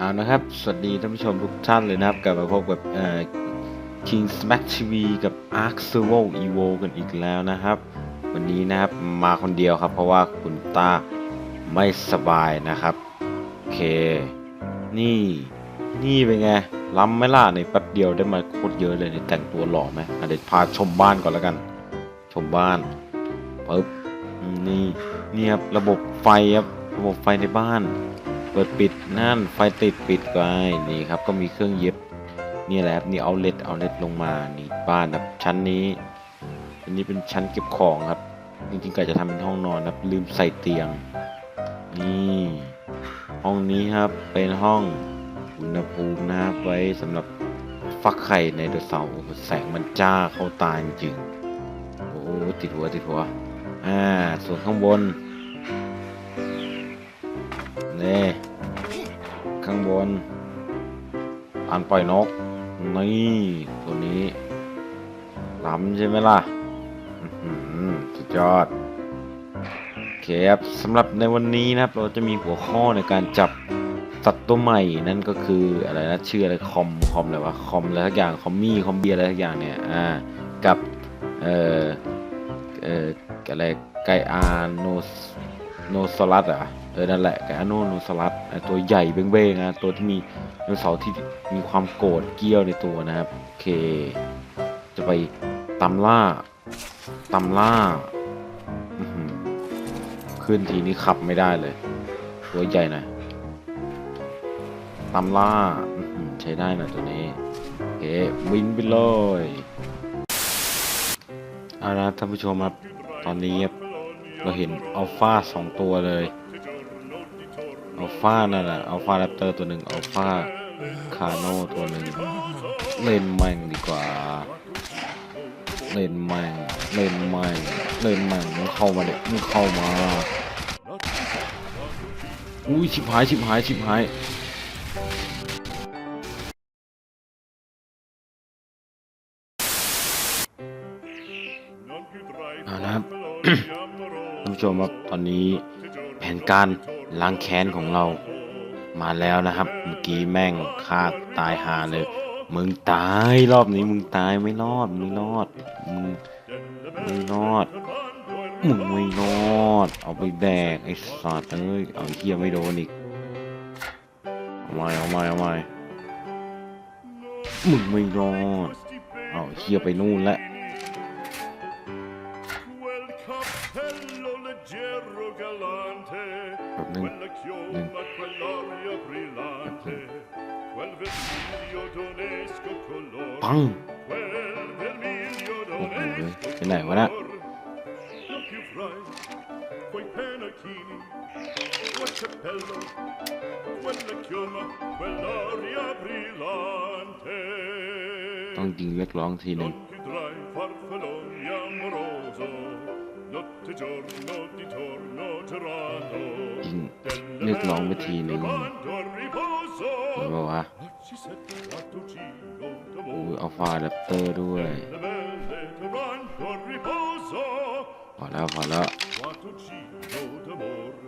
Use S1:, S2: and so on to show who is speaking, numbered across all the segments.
S1: เอานะครับ สวัสดีท่านผู้ชมทุกท่านเลยนะครับ กลับมาพบกับเอ่อ King Smack TV กับ Ark Servo Evo กันอีกแล้วนะครับ วันนี้นะครับมาคนเดียวครับ เพราะว่าคุณต้าไม่สบายนะครับ โอเค นี่นี่เป็นไงล้ำไหม่ล่ะในแป๊บเดียวได้มาโคตรเยอะเลยในแต่งตัวหล่อไหมอะเดี๋ยวพาชมบ้านก่อนแล้วกัน ชมบ้านปึ๊บอืมนี่นี่ครับระบบไฟครับระบบไฟในบ้าน เปิดปิดนั่นไฟติดปิดไปนี่ครับก็มีเครื่องเย็บนี่แหละครับนี่เอาเล็ดเอาเล็ดลงมานี่บ้านครับชั้นนี้ อันนี้เป็นชั้นเก็บของครับจริงๆก็จะทำเป็นห้องนอนครับลืมใส่เตียง นี่ห้องนี้ครับเป็นห้องอุณหภูมินะครับไว้สำหรับฟักไข่ในเดอเสาร์แสงมันจ้าเข้าตาจริงโอ้ติดหัวติดหัวอ่าส่วนข้างบน นี่ข้างบนอันปล่อยนก นี่ตัวนี้ล้ำใช่ไหมล่ะอื้อหือสุดยอดโอเคครับสำหรับในวันนี้นะครับ เราจะมีหัวข้อในการจับสัตว์ตัวใหม่นั่นก็คืออะไรนะชื่ออะไรคอมคอมอะไรวะคอมอะไรทักอย่างคอมมี่คอมเบียอะไรทักอย่างเนี่ยอ่ากับเอ่อเอ่ออะไรไกอาโนโนซอรัสอะ เออนั่นแหละไก่อโนโนสลัดตัวใหญ่เบ้งๆนะตัวที่มีไดโนเสาร์ที่มีความโกรธเกี้ยวในตัวนะครับโอเค จะไปตำล่าตำล่าขึ้นทีนี้ขับไม่ได้เลย ตัวใหญ่หน่อยตำล่าใช้ได้น่อยตัวนี้โอเควินไปเลยเอาละท่านผู้ชมครับตอนนี้เราเห็นอัลฟาสองตัวเลย อัลฟานั่นแหละอัลฟาแรปเตอร์ตัวหนึ่งอัลฟาคาโนตัวหนึ่งเล่นแม่งดีกว่า เล่นแม่งเล่นแม่งเล่นแม่งมึงเข้ามาเด็กมึงเข้ามาอุ้ยชิบหายชิบหายชิบหายเอาละครับท่านผู้ชมครับตอนนี้ นการล้างแค้นของเรา มาแล้วนะครับ เมื่อกี้แม่งฆ่าตายหาเลย มึงตายรอบนี้มึงตายไม่รอดมึงไม่รอดมึงไม่รอดมึงไม่รอด เอาไปแดกไอ้สัตว์เอ้ยเอาเฮียไม่โดนอีกเอาไม่เอาไม่เอาไม่มึงไม่รอดเอาเฮียไปนู่นแล้ว ง
S2: quel vermiglio
S1: โอ้โห
S2: d'onesco
S1: ไปไหนวะเนะ
S2: color. Non più frai quei pennacchini, quel cappello, quella chioma, quell'aria brillante.
S1: ต้องยิงเรียกร้องทีหนึ่ง
S2: Non vedrai farfalloni amoroso, notte e giorno di torno tirano.
S1: ยิงเรียกร้องไปทีหนึ่ง
S2: Quando al riposo
S1: เห็นป่า อุ้ย
S2: d'amore.
S1: อัลฟาแรปเตอร์ด้วย
S2: Le belle quando al riposo
S1: พอแล้วพอแล้ว
S2: lattucino d'amore.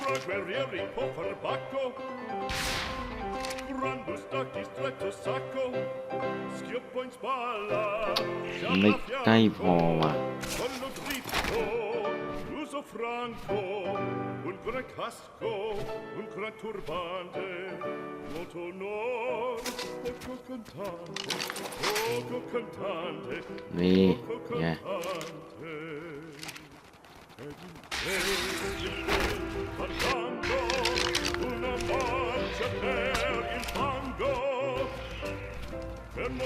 S2: Fra guerrieri può far pacco, grande stacchi stretto sacco, schioppo in spalla,
S1: มันไม่ใกล้พอว่ะ
S2: Collo dritto, l'uso franco, un gran casco, un gran turbante, molto onor,
S1: นี่ไง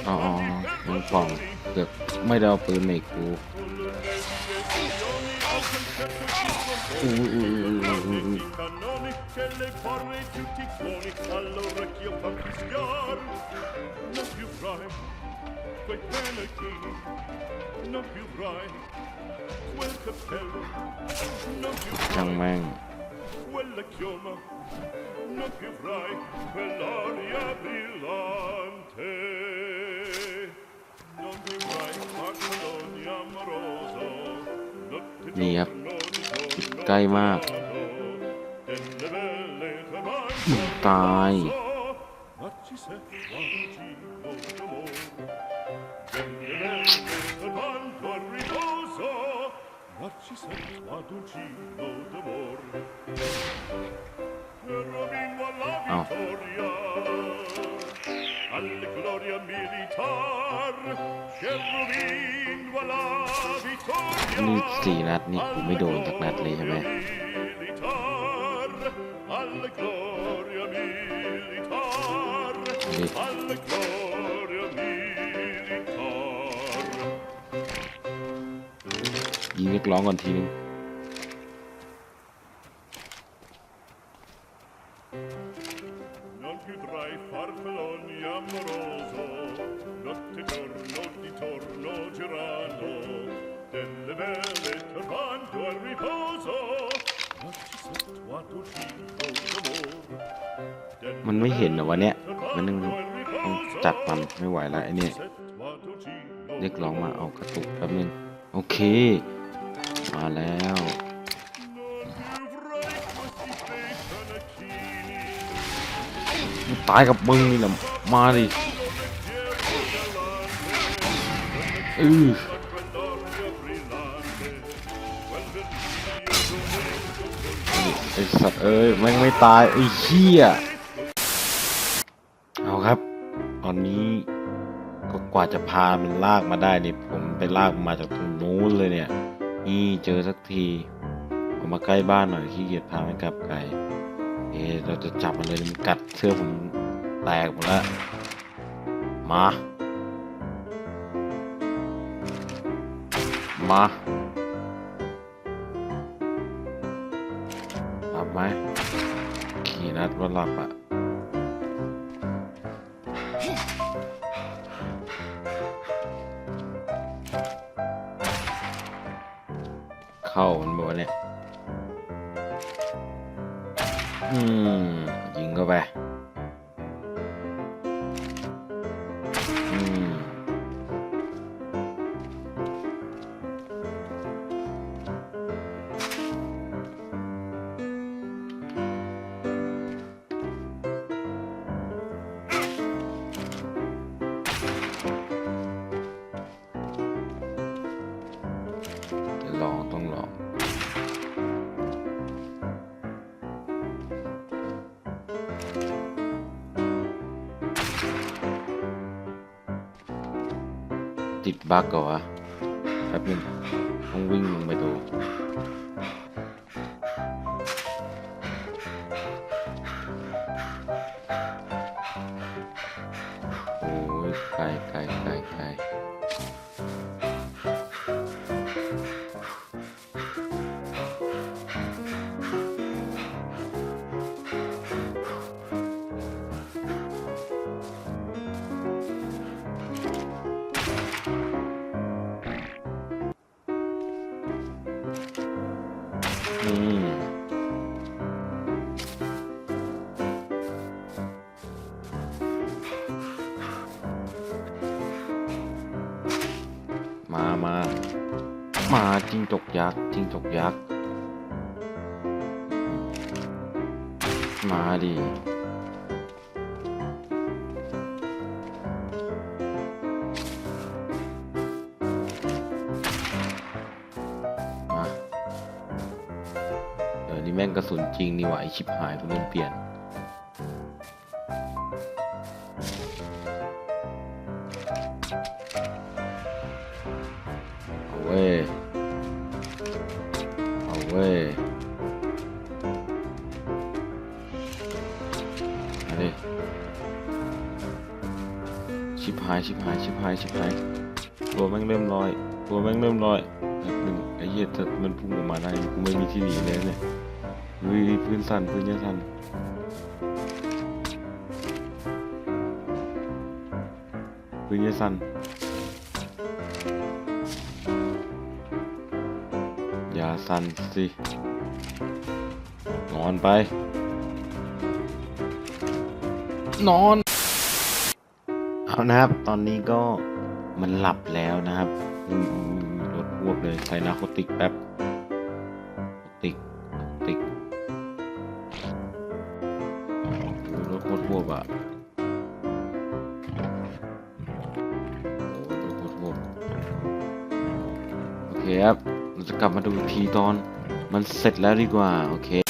S1: อ๋อมันฟ้องเกือบไม่ได้เอาปืนมากู
S2: I cannoni che le forme e tutti i suoni all'orecchio fan fischiar non più frai quei pennacchini non più frai quel cappello non più
S1: ช่าง
S2: frai
S1: แม่ง
S2: quella chioma non più frai quell'aria brillante non più frai farfalloni amoroso notte
S1: นี่ครับ
S2: giorno di giorno
S1: ใกล้มาก ตาย
S2: เอา
S1: นี่สี่นัดนี่กูไม่โดน ยิงเรียกร้องก่อนทีนึงายกับมึงนี่แหละมาดิอือไอสัตว์เอ้ยแม่งไม่ตายไอ้เหี้ยเอาครับ ตอนนี้ก็กว่าจะพามันลากมาได้นี่ผมไปลากมาจากตรงนู้นเลยเนี่ย นี่เจอสักทีเอามาใกล้บ้านหน่อยขี้เกียจพามันกลับไกลเอะเราจะจับมันเลยมันกัดเสื้อผม แตกหมดแล้ว มา มาหลับไหมขี่นัดว่าหลับอะเข้ามันบอกว่เนี่ย อืม ยิงเข้าไป บั๊กเหรอวะแป๊บนึงต้องวิ่งลงไปดู จิ้งจกยักษ์ มาดิมา เดี๋ยวนี้แม่งกระสุนจริงนี่หว่าไอชิบหายกูเล่นเปลี่ยนายชิบหายตัวแม่งเริ่มลอย ตัวแม่งเริ่มลอยแป๊บหนึ่งไอ้เหี้ยถ้ามันพุ่งออกมาได้กูไม่มีที่หนีเลยเนี่ยวิพื้นสั่นพื้นจะสั่นพื้นจะสั่นอย่าสั่นสินอนไป นอน เอานะครับ ตอนนี้ก็มันหลับแล้วนะครับรถอ้วกเลยใส่นาโคติกแป๊บติกติกโอ้วบอะโอ้โหโทษโอเคครับเราจะกลับมาดูทีตอนมันเสร็จแล้วดีกว่า โอเค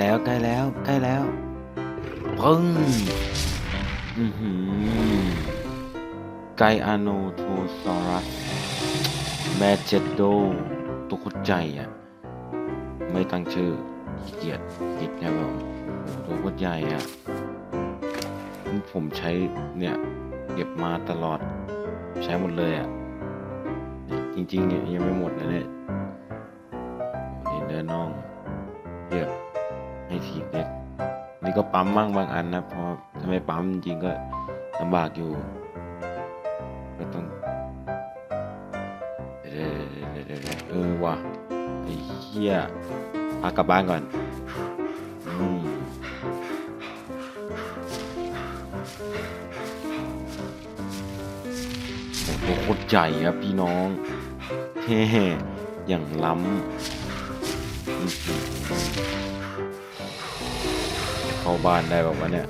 S1: แล้วใกล้แล้วใกล้แล้วปึ้งไกอาโนโทซอรัสแมเจโดตัวโคตรใหญ่ะ ไม่ตั้งชื่อขี้เกียจคิดนะผมโอ้โหตัวโคตรใหญ่อะผมใช้เนี่ย เก็บมาตลอด ใช้หมดเลยอะ จริงๆเนี่ยยังไม่หมดนะเนี่ยนี่เดินน่องเยอะ ให้ทีเล็กนี่ก็ปั๊มบ้างบางอันนะเพราะถ้าไม่ปั๊มจริงก็ลำบากอยู่ ก็ต้องเออว่ะไอ้เหี้ยพากลับบ้านก่อนอืมโอ้โหโคตรใหญ่ครับพี่น้องเฮ้อย่างล้ำ เข้าบ้านได้แบบว่าวะเนี่ย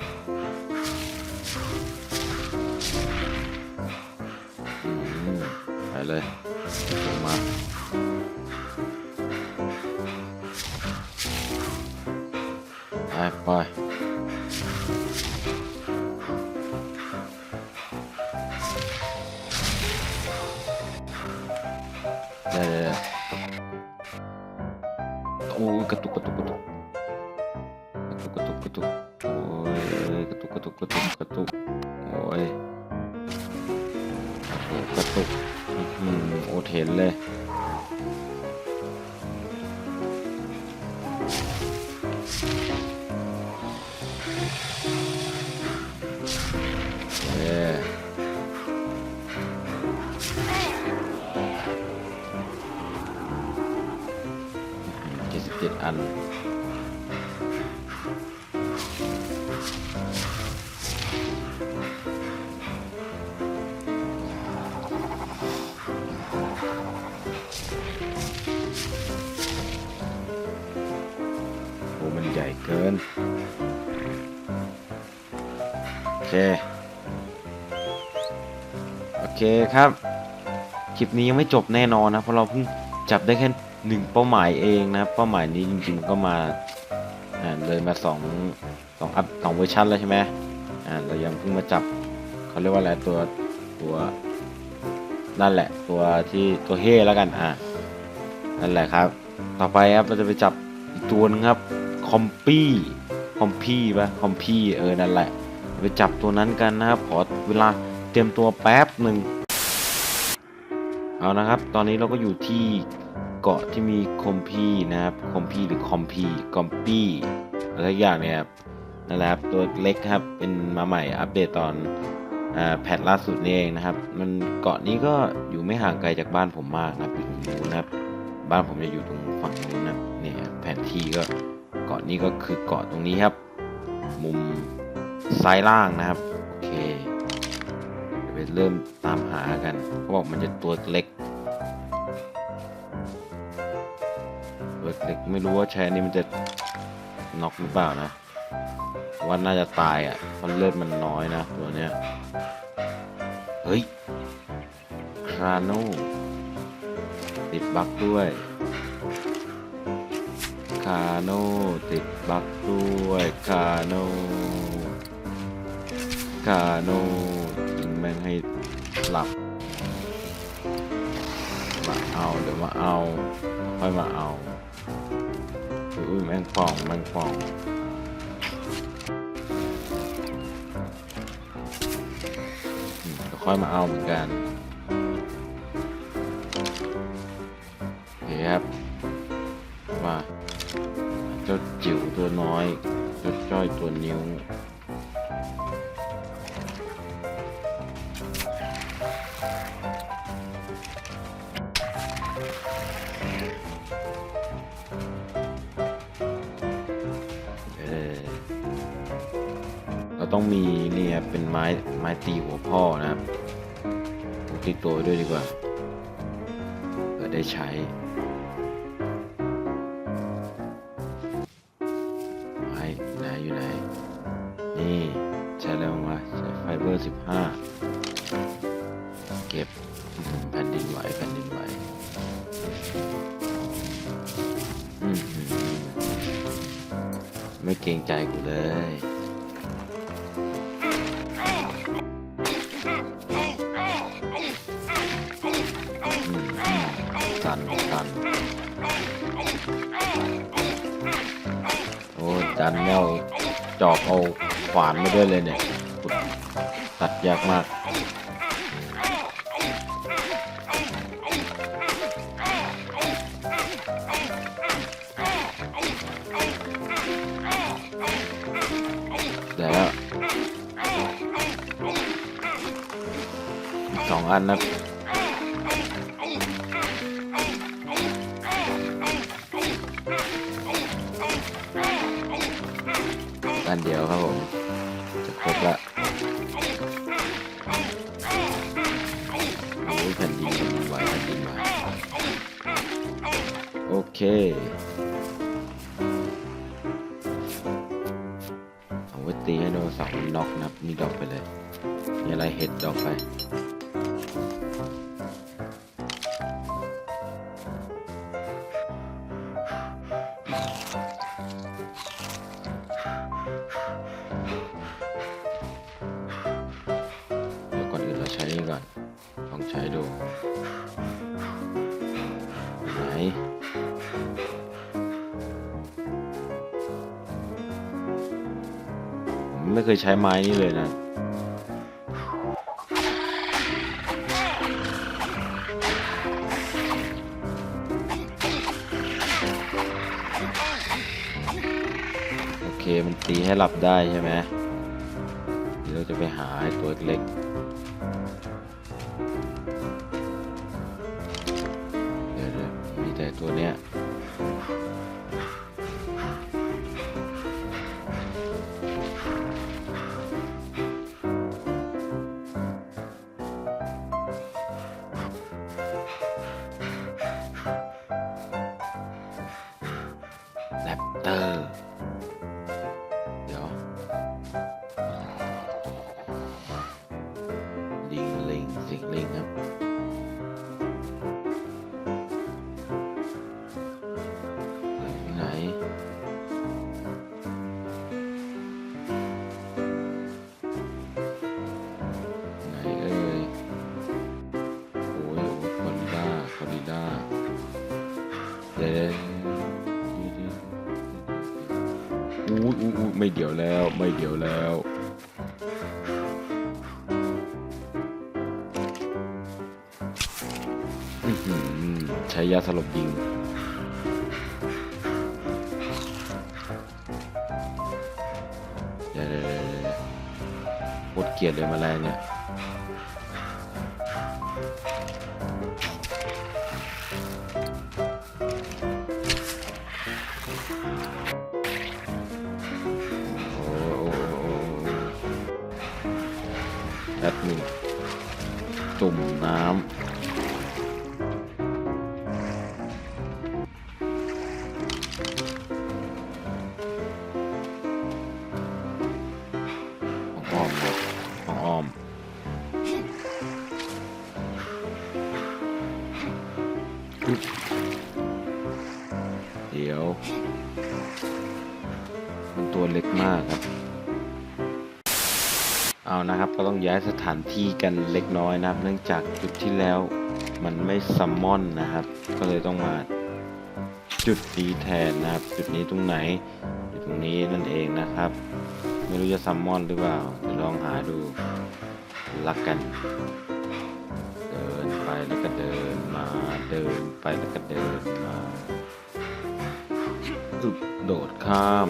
S1: อืมไปเลยลงมาไปไปเดี๋ยวเดี๋ยวเดี๋ยวโอ้ยกระตุกกระตุกกระตุก กระตุกกระตุกกระตุกโอ้ยกร มันใหญ่เกิน โอเค โอเคครับ คลิปนี้ยังไม่จบแน่นอนนะ เพราะเราเพิ่งจับได้แค่หนึ่งเป้าหมายเองนะ เป้าหมายนี้จริงๆก็มา อ่าเลยมาสองสองอัพสองเวอร์ชันแล้วใช่ไหมอ่าเรายังเพิ่งมาจับเขาเรียกว่าอะไรตัวตัวนั่นแหละ ตัวที่ตัวเฮ่แล้วกันอ่านั่นแหละครับ ต่อไปครับเราจะไปจับอีกตัวหนึงครับ คอมปี้คอมพี่ปะคอมพี่เออนั่นแหละ ไปจับตัวนั้นกันนะครับ ขอเวลาเตรียมตัวแป๊บหนึ่งเอานะครับ ตอนนี้เราก็อยู่ที่เกาะที่มีคอมพี่นะครับคอมพี่หรือคอมพี่คอมปี้อะไรอย่างเนี่ยครับนั่นแหละครับตัวเล็กครับเป็นมาใหม่อัปเดตตอนอ่าแพทล่าสุดนี่เองนะครับ มันเกาะนี้ก็อยู่ไม่ห่างไกลจากบ้านผมมากนะครับอยู่ตรงนู้นนะครับ บ้านผมจะอยู่ตรงฝั่งนู้นนะเนี่ยแผนที่ก็ กาะนี้ก็คือเกาะตรงนี้ครับ มุมซ้ายล่างนะครับ โอเคเดี๋ยวไปเริ่มตามหากันเขาบอกมันจะตัวเล็กตัวเล็กไม่รู้ว่าใช้อันนี้มันจะน็อกหรือเปล่านะ ว่าน่าจะตายอะเพราะเลือดมันน้อยนะตัวเนี้ย เฮ้ยคราโนติดบั๊กด้วยาโนติดบั๊กด้วยคาโนกาโนยิงแม่งให้หลับมาเอาเดี๋ยวมาเอาค่อยมาเอาอุ้ยแม่งป่องแม่งป่องอืมเดี๋ยวค่อยมาเอาเหมือนกันโอเคครับ ตัวน้อยเจ้าจ้อยตัวนิ้วเออเราต้องมีเนี่ยเป็นไม้ไม้ตีหัวพ่อนะครับติดตัวด้วยดีกว่าเพื่อได้ใช้ ใจกูเลยอืมสั่นสั่นโอ้ดันเอาจอบเอาขวานมาด้วยเลยเนี่ยตัดยากมาก อันนะอันเดียวครับผม จะครบละโอ้ยแผ่นดินแผ่นดินไหวแผ่นดินไหวโอเคเอาไว้ตีให้โดนเสาร์น็อกนับนี่ดอกไปเลยมีอะไรเห็ดดอกไป ไม่เคยใช้ไม้นี่เลยนะโอเคมันตีให้หลับได้ใช่ไหมเดี๋ยวเราจะไปหาตัวเล็กเดี๋ยวมีแต่ตัวเนี้ย เดี๋ยวอู้อู้อู้ไม่เดี๋ยวแล้วไม่เดี๋ยวแล้วใช้ยาสลบยิงเดี๋ยวเดี๋ยวเดี๋ยวเดี๋ยวโคตรเกลียดเลยมาแรงเนี่ย ก็ต้องย้ายสถานที่กันเล็กน้อยนะครับ เนื่องจากจุดที่แล้วมันไม่ซัมมอนนะครับ ก็เลยต้องมาจุดนี้แทนนะครับ จุดนี้ตรงไหนอยู่ตรงนี้นั่นเองนะครับ ไม่รู้จะซัมมอนหรือเปล่าเดี๋ยวลองหาดูลักกัน เดินไปแล้วก็เดินมาเดินไปแล้วก็เดินมาโดดข้าม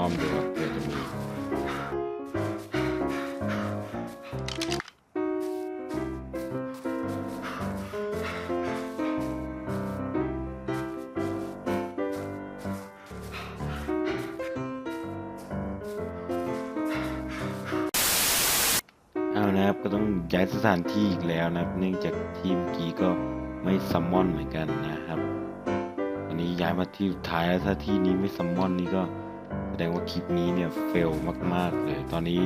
S1: อ้อมดูครับเผื่อจะมีเอานะครับก็ต้องย้ายสถานที่อีกแล้วนะครับ เนื่องจากทีมเมื่อกี้ก็ไม่ซัมมอนเหมือนกันนะครับ อันนี้ย้ายมาที่สุดท้ายแล้วถ้าที่นี้ไม่ซัมมอนนี่ก็ ดงว่าคลิปนี้เนี่ยเฟลมากๆเลย ตอนนี้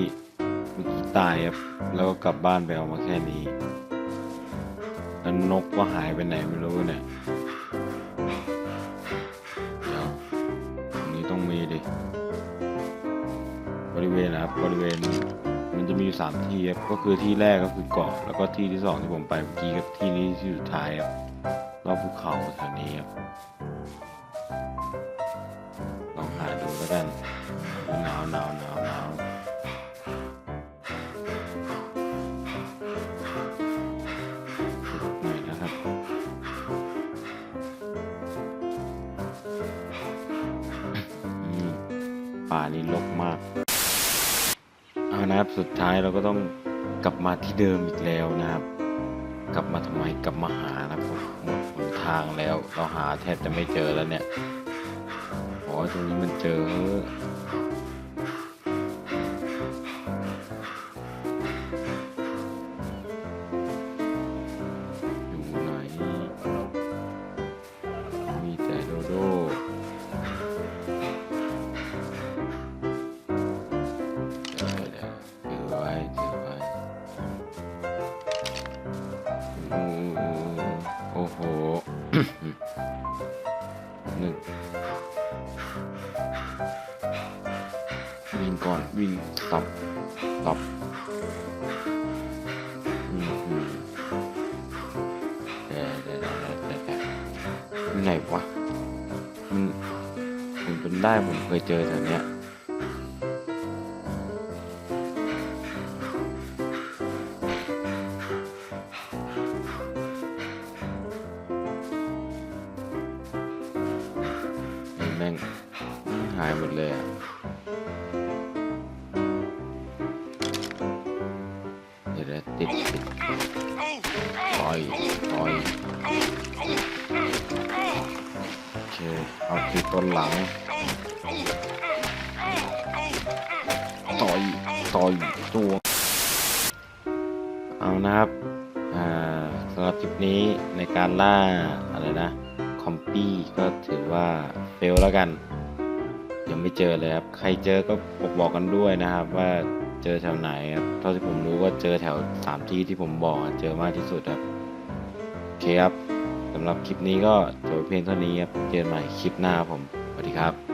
S1: เมื่อกี้ตายครับแล้วก็กลับบ้านไปเอามาแค่นี้แล้วนกก็หายไปไหนไม่รู้เนี่ยเดี๋ยวตรงนี้ต้องมีดิบริเวณนะครับบริเวณมันจะมีอยู่สามที่ครับก็คือที่แรกก็คือเกาะแล้วก็ที่ที่สองที่ผมไปเมื่อกี้กับที่นี้ที่สุดท้ายครับรอบภูเขาแถวนี้ครับ ป่านี้รกมาก เอานะครับสุดท้ายเราก็ต้องกลับมาที่เดิมอีกแล้วนะครับ กลับมาทำไมกลับมาหานะครับหมดหนทางแล้วเราหาแทบจะไม่เจอแล้วเนี่ยโอ้ตรงนี้มันเจอ อ้โหหนึ่งวิ่งก่อนวิ่งตับตับอืมเดี๋ยวเดี๋ยวเดี๋ยวเดี๋ยวเดี๋ยวอยู่ไหนวะ มันผมจำได้ผมเคยเจอแถวเนี้ย เอาที่ต้นหลัง ต่อยต่อยตัว เอานะครับ อ่าสำหรับคลิปนี้ในการล่า อะไรนะ คอมปี้ก็ถือว่าเฟลแล้วกัน ยังไม่เจอเลยครับ ใครเจอก็บอกบอกกันด้วยนะครับ ว่าเจอแถวไหนครับ เท่าที่ผมรู้ก็เจอแถวสามที่ที่ผมบอกเจอมากที่สุดครับ โอเคครับ สำหรับคลิปนี้ก็จบเพียงเท่านี้ครับเจอกันใหม่คลิปหน้าครับผมสวัสดีครับ